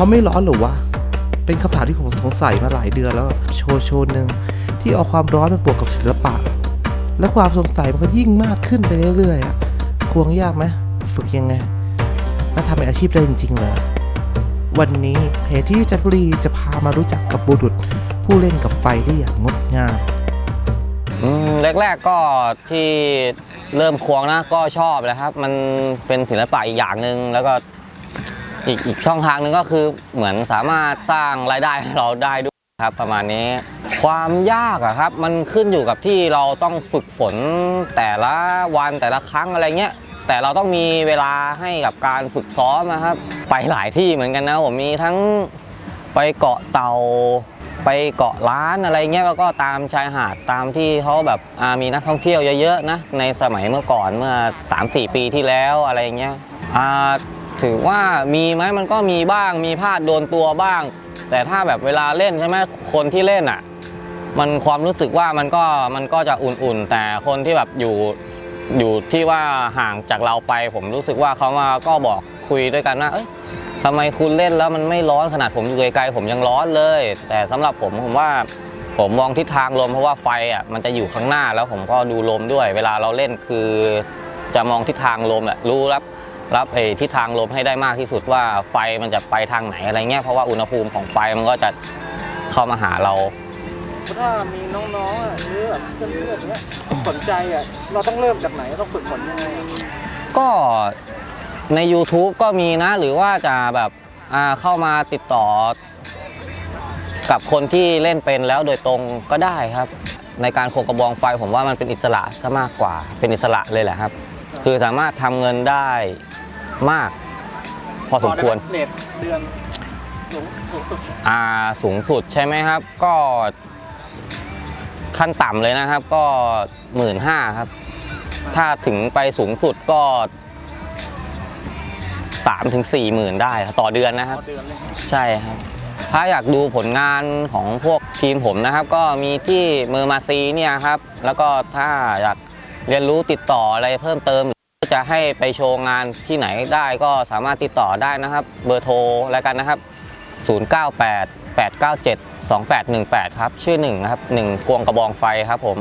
เขาไม่ร้อนหรือวะ เป็นคำถามที่ผมสงสัยมาหลายเดือนแล้ว โชว์โชว์หนึ่งที่เอาความร้อนมาบวกกับศิลปะ และความสงสัยมันก็ยิ่งมากขึ้นไปเรื่อยๆอะควงยากไหมฝึกยังไง แล้วทำเป็นอาชีพได้จริงๆเลยวันนี้เพจที่จันทบุรีจะพามารู้จักกับบุรุษผู้เล่นกับไฟได้อย่างงดงามอืมแรกๆก็ที่เริ่มควงนะก็ชอบเลยครับ มันเป็นศิลปะอีกอย่างหนึ่งแล้วก็ อีกอีกช่องทางหนึ่งก็คือเหมือนสามารถสร้างรายได้ให้เราได้ด้วยครับประมาณนี้ ความยากอะครับมันขึ้นอยู่กับที่เราต้องฝึกฝนแต่ละวันแต่ละครั้งอะไรเงี้ยแต่เราต้องมีเวลาให้กับการฝึกซ้อมนะครับ ไปหลายที่เหมือนกันนะผมมีทั้งไปเกาะเตาไปเกาะล้านอะไรเงี้ยแล้วก็ตามชายหาดตามที่เขาแบบมีนักท่องเที่ยวเยอะๆนะในสมัยเมื่อก่อนเมื่อ 3-4 ปีที่แล้วอะไรเงี้ยอ่า ถือว่ามีไหมมันก็มีบ้างมีพลาดโดนตัวบ้าง แต่ถ้าแบบเวลาเล่นใช่ไหมคนที่เล่นอะ มันความรู้สึกว่ามันก็มันก็จะอุ่นๆ แต่คนที่แบบอยู่อยู่ที่ว่าห่างจากเราไป ผมรู้สึกว่าเขามาก็บอกคุยด้วยกันว่าเอ้ยทำไมคุณเล่นแล้วมันไม่ร้อนขนาดผมอยู่ไกลๆผมยังร้อนเลย แต่สำหรับผมผมว่าผมมองทิศทางลมเพราะว่าไฟอะมันจะอยู่ข้างหน้าแล้วผมก็ดูลมด้วย เวลาเราเล่นคือ จะมองทิศทางลมแหละรู้รับ รับไอ้ทิศทางลมให้ได้มากที่สุดว่าไฟมันจะไปทางไหนอะไรเงี้ยเพราะว่าอุณหภูมิของไฟมันก็จะเข้ามาหาเราถ้ามีน้องๆอะหรือแบบเพื่อนๆเนี้ยสนใจอะเราต้องเริ่มจากไหนต้องฝึกฝนยังไงอะก็ใน YouTube ก็มีนะ หรือว่าจะแบบอ่าเข้ามาติดต่อ กับคนที่เล่นเป็นแล้วโดยตรงก็ได้ครับ ในการโคงกระบองไฟผมว่ามันเป็นอิสระซะมากกว่า เป็นอิสระเลยแหละครับ คือสามารถทำเงินได้ มาก พอสมควรพอได้ไหเลทเดือนสูงสูงสุดอ่าสูงสุดใช่ไหมครับ ก็ขั้นต่ำเลยนะครับ ก็หมื่นห้าครับ ถ้าถึงไปสูงสุดก็สามถึงสี่หมื่นได้ครับต่อเดือนนะครับต่อเดือนเลย ใช่ครับ ถ้าอยากดูผลงานของพวกทีมผมนะครับ ก็มีที่เมอร์มาซีเนี่ยครับ แล้วก็ถ้าอยากเรียนรู้ติดต่ออะไรเพิ่มเติมหรือ จะให้ไปโชว์งานที่ไหนได้ก็สามารถติดต่อได้นะครับ เบอร์โทรแล้วกันนะครับ 098 897 2818 ครับ ชื่อหนึ่งนะครับหนึ่งกวงกระบองไฟครับผม